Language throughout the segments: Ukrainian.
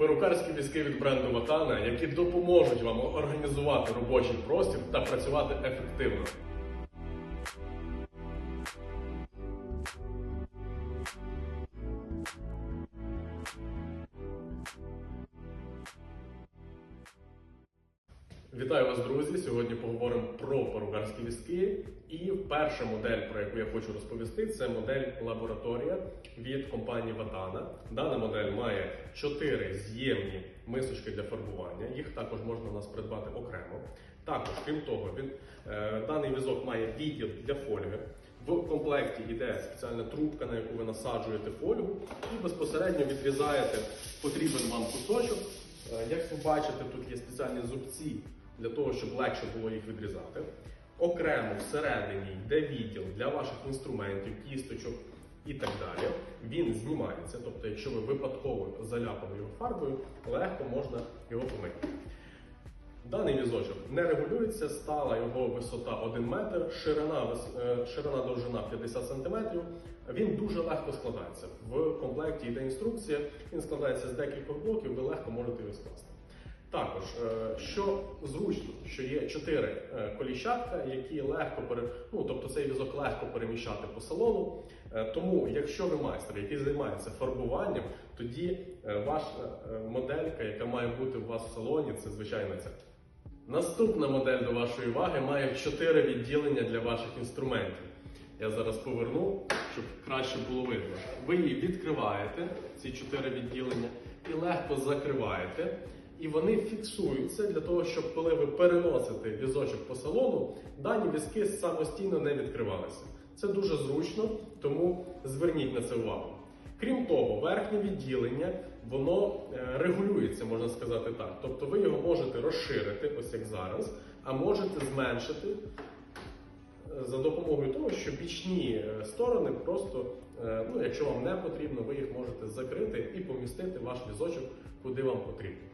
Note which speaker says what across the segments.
Speaker 1: Перукарські візки від бренду Ватана, які допоможуть вам організувати робочий простір та працювати ефективно. Вітаю вас, друзі! Сьогодні поговоримо про перукарські візки. І перша модель, про яку я хочу розповісти, це модель лабораторія від компанії Ватана. Дана модель має 4 з'ємні мисочки для фарбування. Їх також можна у нас придбати окремо. Також, крім того, він, е, даний візок має відділ для фольги. В комплекті йде спеціальна трубка, на яку ви насаджуєте фольгу, і безпосередньо відрізаєте потрібен вам кусочок. Е, Як ви бачите, тут є спеціальні зубці для того, щоб легше було їх відрізати. Окремо всередині йде відділ для ваших інструментів, кісточок і так далі. Він знімається, тобто, якщо ви випадково заляпали його фарбою, легко можна його помити. Даний візочок не регулюється, стала його висота 1 метр, ширина, е, ширина довжина 50 см. Він дуже легко складається. В комплекті йде інструкція, він складається з декількох блоків, ви легко можете його скласти. Також, е, що зручно, що є чотири е, коліщатка, які легко пере... ну, тобто цей візок легко переміщати по салону. Е, Тому, якщо ви майстер, який займається фарбуванням, тоді ваша моделька, яка має бути у вас в салоні, це звичайно ця. Наступна модель до вашої уваги має чотири відділення для ваших інструментів. Я зараз поверну, щоб краще було видно. Ви її відкриваєте, ці чотири відділення, і легко закриваєте. І вони фіксуються для того, щоб коли ви переносите візочок по салону, дані візки самостійно не відкривалися. Це дуже зручно, тому зверніть на це увагу. Крім того, верхнє відділення воно е, регулюється, можна сказати так. Тобто ви його можете розширити, ось як зараз, а можете зменшити е, за допомогою того, що бічні е, сторони просто, ну, якщо вам не потрібно, ви їх можете закрити і помістити ваш візочок куди вам потрібно.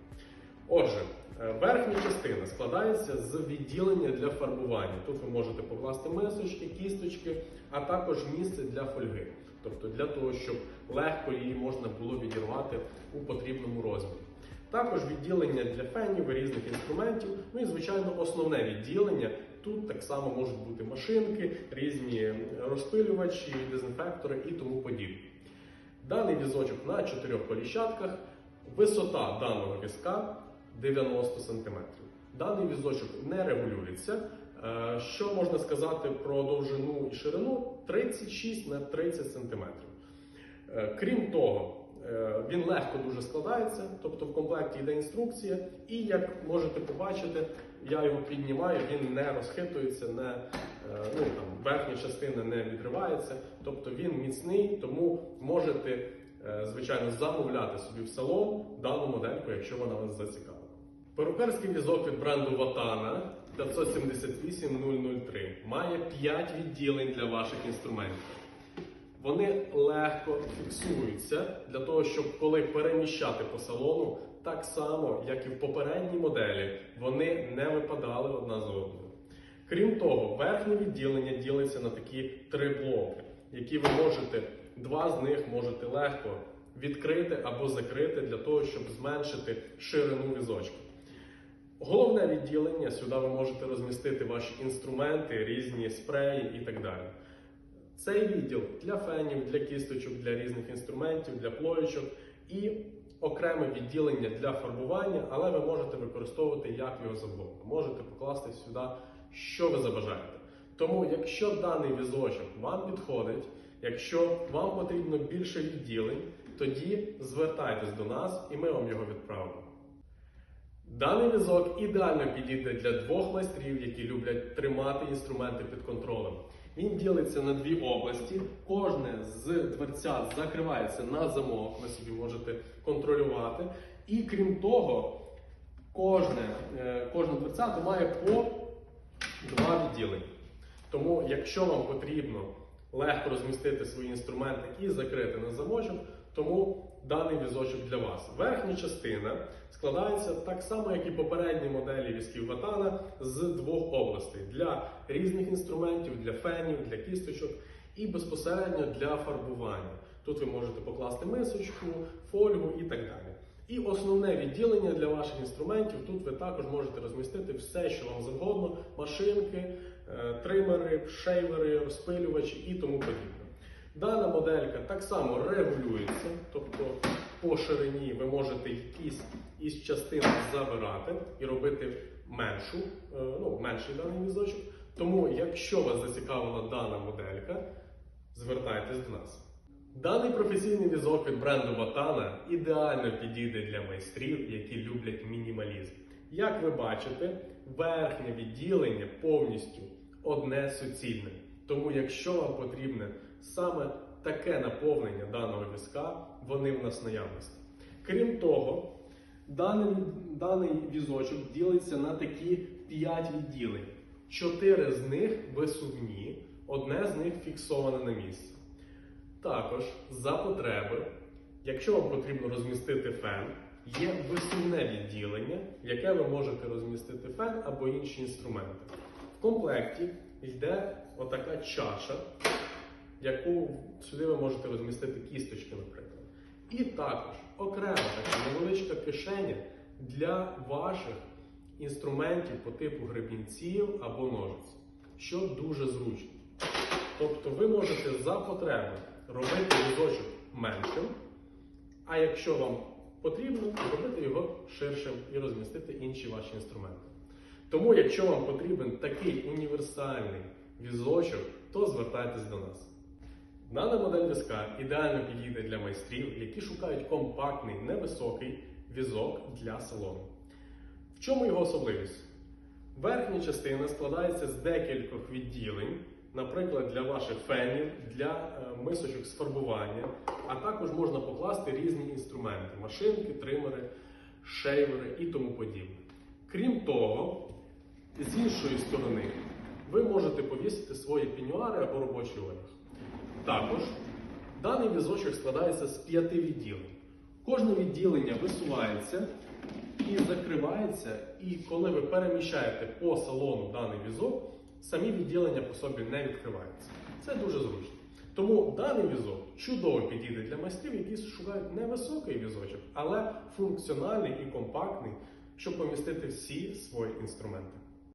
Speaker 1: Отже, е, верхня частина складається з відділення для фарбування. Тут ви можете покласти мисочки, кісточки, а також місце для фольги. Тобто для того, щоб легко її можна було відірвати у потрібному розмірі. Також відділення для фенів різних інструментів. Ну і звичайно, основне відділення. Тут так само можуть бути машинки, різні розпилювачі, дезінфектори і тому подібне. Даний візочок на чотирьох коліщатках. Висота даного візка 90 см. Даний візочок не регулюється. Е, Що можна сказати про довжину і ширину? 36 на 30 см. Е, Крім того, е, він легко дуже складається, тобто в комплекті йде інструкція, і як можете побачити, я його піднімаю, він не розхитується, не, ну, там, верхня частина не відривається, тобто він міцний, тому можете, звичайно, замовляти собі в салон дану модельку, якщо вона вас зацікавила. Перукарський візок від бренду Ватана 578-003 має 5 відділень для ваших інструментів. Вони легко фіксуються для того, щоб коли переміщати по салону, так само, як і в попередній моделі, вони не випадали одна за одною. Крім того, верхнє відділення ділиться на такі три блоки, які ви можете, два з них можете легко відкрити або закрити для того, щоб зменшити ширину візочка. Головне відділення сюди ви можете розмістити ваші інструменти, різні спреї і так далі. Цей відділ для фенів, для кісточок, для різних інструментів, для плоєчок і окреме відділення для фарбування, але ви можете використовувати як його завгодно. Можете покласти сюди, що ви забажаєте. Тому, якщо даний візочок вам підходить, якщо вам потрібно більше відділень, тоді звертайтесь до нас і ми вам його відправимо. Даний візок ідеально підійде для двох майстрів, які люблять тримати інструменти під контролем. Він ділиться на дві області. Кожне з дверцят закривається на замок, ви собі можете контролювати. І крім того, кожне, е, кожна дверцята має по два відділення. Тому, якщо вам потрібно легко розмістити свої інструменти і закрити на замочок, тому даний візочок для вас. Верхня частина складається так само, як і попередні моделі візків Ватана з двох областей для різних інструментів, для фенів, для кісточок і безпосередньо для фарбування. Тут ви можете покласти мисочку, фольгу і так далі. І основне відділення для ваших інструментів. Тут ви також можете розмістити все, що вам завгодно: машинки, е, тримери, шейвери, розпилювачі і тому подібне. Дана моделька так само регулюється, тобто по ширині ви можете якісь із частин забирати і робити меншу, е, ну, менший даний візочок. Тому, якщо вас зацікавила дана моделька, звертайтесь до нас. Даний професійний візок від бренду Ватана ідеально підійде для майстрів, які люблять мінімалізм. Як ви бачите, верхнє відділення повністю одне суцільне. Тому, якщо вам потрібне саме таке наповнення даного візка, вони в нас наявності. Крім того, даний, даний візочок ділиться на такі 5 відділень. Чотири з них висувні, одне з них фіксоване на місці. Також за потреби, якщо вам потрібно розмістити фен, є висувне відділення, в яке ви можете розмістити фен або інші інструменти. В комплекті йде отака чаша, яку сюди ви можете розмістити кісточки, наприклад. І також окрема така невеличка кишеня для ваших інструментів по типу гребінців або ножиць, що дуже зручно. Тобто ви можете за потреби робити візочок меншим, а якщо вам потрібно, робити його ширшим і розмістити інші ваші інструменти. Тому, якщо вам потрібен такий універсальний візочок, то звертайтесь до нас. Дана модель візка ідеально підійде для майстрів, які шукають компактний, невисокий візок для салону. В чому його особливість? Верхня частина складається з декількох відділень, наприклад, для ваших фенів, для е, мисочок з фарбування, а також можна покласти різні інструменти: машинки, тримери, шейвери і тому подібне. Крім того, з іншої сторони, ви можете повісити свої пінюари або робочий одяг. Також даний візочок складається з п'яти відділень. Кожне відділення висувається і закривається, і коли ви переміщаєте по салону даний візок, самі відділення по собі не відкриваються. Це дуже зручно. Тому даний візок чудово підійде для майстрів, які шукають невисокий візочок, але функціональний і компактний, щоб помістити всі свої інструменти.